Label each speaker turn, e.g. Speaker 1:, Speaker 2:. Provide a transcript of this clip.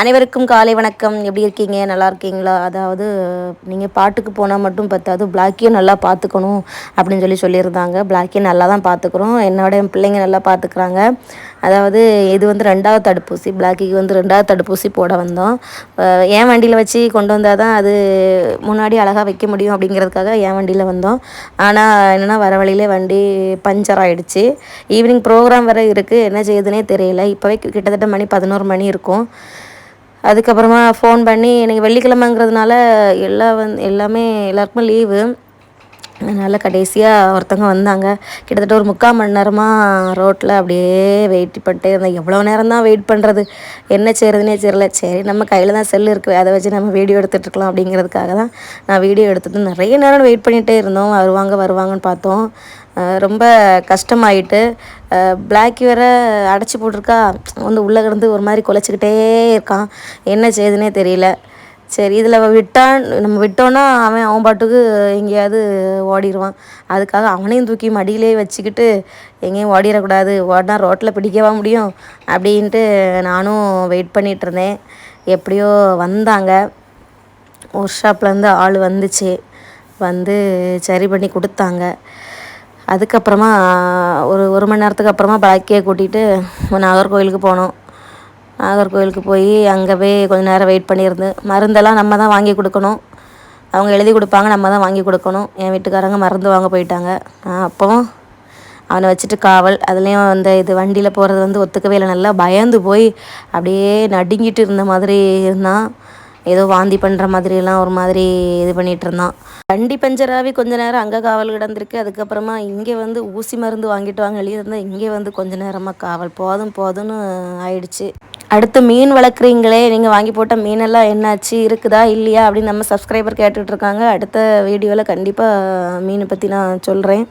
Speaker 1: அனைவருக்கும் காலை வணக்கம். எப்படி இருக்கீங்க? நல்லா இருக்கீங்களா? அதாவது நீங்கள் பாட்டுக்கு போனால் மட்டும் பத்தாது. பிளாக்கையும் நல்லா பார்த்துக்கணும் அப்படின்னு சொல்லி சொல்லியிருந்தாங்க. பிளாக்கையும் நல்லா தான் பார்த்துக்குறோம். என்னோட என் பிள்ளைங்க நல்லா பார்த்துக்குறாங்க. அதாவது இது வந்து ரெண்டாவது தடுப்பூசி. பிளாக்கிக்கு வந்து ரெண்டாவது தடுப்பூசி போட வந்தோம். என் வண்டியில் வச்சு கொண்டு வந்தால் தான் அது முன்னாடி அழகாக வைக்க முடியும் அப்படிங்கிறதுக்காக என் வண்டியில் வந்தோம். ஆனால் என்னென்னா வர வழியிலே வண்டி பஞ்சர் ஆகிடுச்சு ஈவினிங் ப்ரோக்ராம் வர இருக்குது என்ன செய்யுதுன்னே தெரியல. இப்போவே கிட்டத்தட்ட மணி பதினோரு மணி இருக்கும். அதுக்கப்புறமா ஃபோன் பண்ணி எனக்கு வெள்ளிக்கிழமைங்கிறதுனால எல்லா வந்து எல்லாமே எல்லாருக்குமே லீவு அதனால் கடைசியாக ஒருத்தவங்க வந்தாங்க. கிட்டத்தட்ட ஒரு முக்கால் மணி நேரமாக ரோட்டில் அப்படியே வெயிட் பண்ணிட்டே இருந்தேன். எவ்வளோ நேரம் தான் வெயிட் பண்ணுறது என்ன செய்கிறதுனே தெரியல. சரி நம்ம கையில் தான் செல் இருக்குது அதை வச்சு நம்ம வீடியோ எடுத்துகிட்டு இருக்கலாம் அப்படிங்கிறதுக்காக தான் நான் வீடியோ எடுத்துட்டு நிறைய நேரம் வெயிட் பண்ணிகிட்டே இருந்தோம். வருவாங்க வருவாங்கன்னு பார்த்தோம். ரொம்ப கஷ்டமாயிட்டு பிளாக் வேற அடைச்சி போட்டிருக்கா. வந்து உள்ளே கிடந்து ஒரு மாதிரி குலைச்சிக்கிட்டே இருக்கான். என்ன செய்யுதுன்னே தெரியல. சரி இதில் விட்டான் நம்ம விட்டோன்னா அவன் அவன் பாட்டுக்கு எங்கேயாவது ஓடிடுவான் அதுக்காக அவனையும் தூக்கி மடியிலே வச்சுக்கிட்டு எங்கேயும் ஓடிடக்கூடாது. ஓடினா ரோட்டில் பிடிக்கவா முடியும்? அப்படின்ட்டு நானும் வெயிட் பண்ணிகிட்டு இருந்தேன். எப்படியோ வந்தாங்க. ஒர்க் ஷாப்லேருந்து ஆள் வந்துச்சு. வந்து சரி பண்ணி கொடுத்தாங்க. அதுக்கப்புறமா ஒரு ஒரு மணி நேரத்துக்கு அப்புறமா பழக்கியை கூட்டிகிட்டு நாகர்கோவிலுக்கு போனோம். நாகர்கோவிலுக்கு போய் அங்கே போய் கொஞ்ச நேரம் வெயிட் பண்ணியிருந்து. மருந்தெல்லாம் நம்ம தான் வாங்கி கொடுக்கணும். அவங்க எழுதி கொடுப்பாங்க நம்ம தான் வாங்கி கொடுக்கணும். என் வீட்டுக்காரங்க மருந்து வாங்க போயிட்டாங்க. நான் அப்போவும் அவனை வச்சுட்டு காவல் அதுலேயும் அந்த இது வண்டியில் போகிறது வந்து ஒத்துக்கவே இல்லை. நல்லா பயந்து போய் அப்படியே நடுங்கிட்டு இருந்த மாதிரி இருந்தான். ஏதோ வாந்தி பண்ணுற மாதிரிலாம் ஒரு மாதிரி இது பண்ணிகிட்டு இருந்தான். வண்டி பஞ்சராகவே கொஞ்ச நேரம் அங்கே காவல் கிடந்திருக்கு. அதுக்கப்புறமா இங்கே வந்து ஊசி மருந்து வாங்கிட்டு வாங்க இருந்தால் இங்கே வந்து கொஞ்ச நேரமாக காவல். போதும் போதும்னு ஆயிடுச்சு. அடுத்து மீன் வளர்க்குறீங்களே நீங்கள் வாங்கி போட்ட மீனெல்லாம் என்னாச்சு இருக்குதா இல்லையா அப்படின்னு நம்ம சப்ஸ்கிரைபர் கேட்டுட்ருக்காங்க அடுத்த வீடியோவில் கண்டிப்பாக மீனை பற்றி நான் சொல்கிறேன்